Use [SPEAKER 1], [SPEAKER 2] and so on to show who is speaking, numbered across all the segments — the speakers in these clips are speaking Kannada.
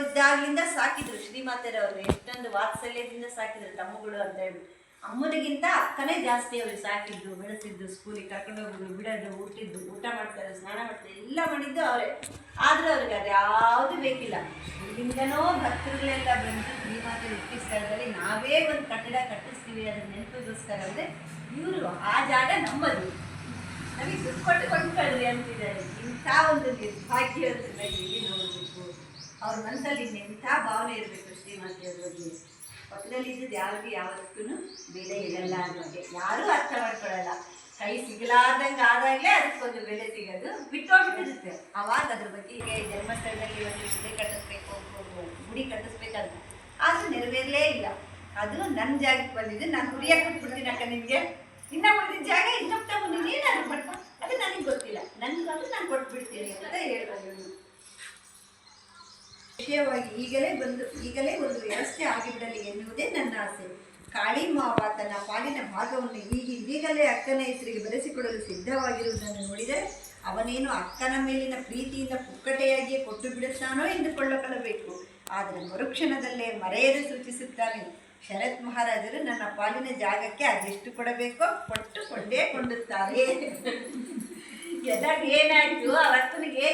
[SPEAKER 1] ಇದ್ದಾಗ್ಲಿಂದ ಸಾಕಿದ್ರು. ಶ್ರೀಮಾತೆರವರು ಎಷ್ಟೊಂದು ವಾತ್ಸಲ್ಯದಿಂದ ಸಾಕಿದ್ರು, ತಮ್ಮಗಳು ಅಂತ ಹೇಳಿ. ಅಮ್ಮನಿಗಿಂತ ಅಕ್ಕನೇ ಜಾಸ್ತಿ ಅವ್ರಿಗೆ ಸಾಕಿದ್ದು ಬೆಳೆಸಿದ್ದು ಸ್ಕೂಲಿಗೆ ಕರ್ಕೊಂಡು ಹೋಗೋದು ಬಿಡೋದು, ಊಟಿದ್ದು, ಊಟ ಮಾಡ್ತಾರೆ, ಸ್ನಾನ ಮಾಡ್ತಾರೆ, ಎಲ್ಲ ಮಾಡಿದ್ದು ಅವರೇ. ಆದರೂ ಅವ್ರಿಗೆ ಅದು ಯಾವುದು ಬೇಕಿಲ್ಲ. ಇಲ್ಲಿಂದನೋ ಭಕ್ತರುಗಳೆಲ್ಲ ಬಂದು ಶ್ರೀಮಾತೆ ಹುಟ್ಟಿಸ್ತಾ ಸ್ಥಳದಲ್ಲಿ ನಾವೇ ಒಂದು ಕಟ್ಟಡ ಕಟ್ಟಿಸ್ತೀವಿ, ಅದನ್ನ ನೆನಪಿಗೋಸ್ಕರ ಅಂದರೆ ಇವರು ಆ ಜಾಗ ನಮ್ಮದು. ನಮಗೆ ದುಡ್ಡು ಕೊಟ್ಟು ಕೊಂಡ್ಕೊಳ್ಳಿ ಅಂತಿದ್ದಾರೆ. ಇಂಥ ಒಂದು ಭಾಗ್ಯವನ್ನು ಇಲ್ಲಿ ನೋಡಬೇಕು. ಅವ್ರ ಮನಸ್ಸಲ್ಲಿ ಎಂಥ ಭಾವನೆ ಇರಬೇಕು ಶ್ರೀಮಂತರ ಬಗ್ಗೆ? ಪಕ್ಕದಲ್ಲಿ ಇದ್ದದ್ದು ಯಾರಿಗೂ ಯಾವತ್ತೂ ಬೆಲೆ ಇರಲ್ಲ ಅನ್ನೋಕ್ಕೆ ಯಾರೂ ಅರ್ಥ ಮಾಡ್ಕೊಳ್ಳಲ್ಲ ಕೈ ಸಿಗಲಾರ್ದಂಗೆ ಆದಾಗಲೇ ಅದಕ್ಕೊಂದು ಬೆಲೆ ಸಿಗೋದು. ಬಿಟ್ಟೋಗ್ಬಿಟ್ಟಿರುತ್ತೆ. ಅವಾಗ ಅದ್ರ ಬಗ್ಗೆ ಈಗ ಜನ್ಮಸ್ಥಳದಲ್ಲಿ ಒಂದು ಗುಡಿ ಕಟ್ಟಿಸ್ಬೇಕು ಗುಡಿ ಕಟ್ಟಿಸ್ಬೇಕಂತ ಆದರೂ ನೆರವೇರಲೇ ಇಲ್ಲ. ಅದು ನನ್ನ ಜಾಗಕ್ಕೆ ಬಂದಿದ್ದು, ನಾನು ಗುರಿಯಾಗಿ ಕೊಟ್ಬಿಡ್ತೀನಿ ಅಕ್ಕ ನಿಮಗೆ ಇನ್ನೂ ಉಳಿದಿದ್ದ ಜಾಗ ಇನ್ನೊಬ್ಬ ನೀನು ಅದು ವಿಷಯವಾಗಿ ಈಗಲೇ ಬಂದು, ಈಗಲೇ ಒಂದು ವ್ಯವಸ್ಥೆ ಆಗಿಬಿಡಲಿ ಎನ್ನುವುದೇ ನನ್ನ ಆಸೆ. ಕಾಳಿ ಮಾವ ತನ್ನ ಪಾಲಿನ ಭಾಗವನ್ನು ಈಗ ಈಗಲೇ ಅಕ್ಕನ ಹೆಸರಿಗೆ ಬರೆಸಿಕೊಡಲು ಸಿದ್ಧವಾಗಿರುವುದನ್ನು ನೋಡಿದರೆ ಅವನೇನು ಅಕ್ಕನ ಮೇಲಿನ ಪ್ರೀತಿಯಿಂದ ಪುಕ್ಕಟೆಯಾಗಿಯೇ ಕೊಟ್ಟು ಬಿಡುತ್ತಾನೋ ಎಂದುಕೊಳ್ಳಬೇಕು ಆದರೆ ಮರುಕ್ಷಣದಲ್ಲೇ ಮರೆಯದೆ ಸೂಚಿಸುತ್ತಾನೆ, ಶರತ್ ಮಹಾರಾಜರು ನನ್ನ ಪಾಲಿನ ಜಾಗಕ್ಕೆ ಅದೆಷ್ಟು ಕೊಡಬೇಕೋ ಕೊಟ್ಟು ಕೊಂಡೇ ಕೊಂಡುತ್ತಾರೆ. ಎದಾಗ ಏನಾಯ್ತು? ಅವತ್ತನಿಗೆ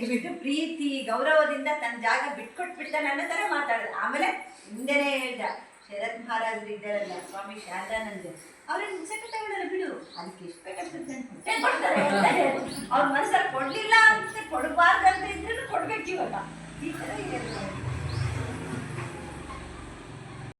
[SPEAKER 1] ಎಷ್ಟು ಪ್ರೀತಿ, ಗೌರವದಿಂದ ತನ್ನ ಜಾಗ ಬಿಟ್ಕೊಟ್ಬಿಟ್ಟ ನನ್ನ ಥರ ಮಾತಾಡಿದ. ಆಮೇಲೆ ಹಿಂದೆನೇ ಹೇಳ್ದ, ಶರತ್ ಮಹಾರಾಜರು ಇದ್ದಾರಲ್ಲ, ಸ್ವಾಮಿ ಶಾರದಾನಂದ ಅವ್ರಿಗೆ ಸೆಕೆ ತಗೊಳ್ಳಲ್ಲ ಬಿಡು. ಅದಕ್ಕೆ ಎಷ್ಟು ಬೇಕಾಗ್ತದೆ ಕೊಡ್ತಾರೆ ಅವ್ರ ಮನಸ್ಸಲ್ಲಿ ಕೊಡ್ಲಿಲ್ಲ ಅಂತ ಕೊಡಬಾರ್ದು ಅಂತ ಇದ್ರೂ ಕೊಡ್ಬೇಕು ಇವಾಗ. ಈ ಥರ ಇದೆ.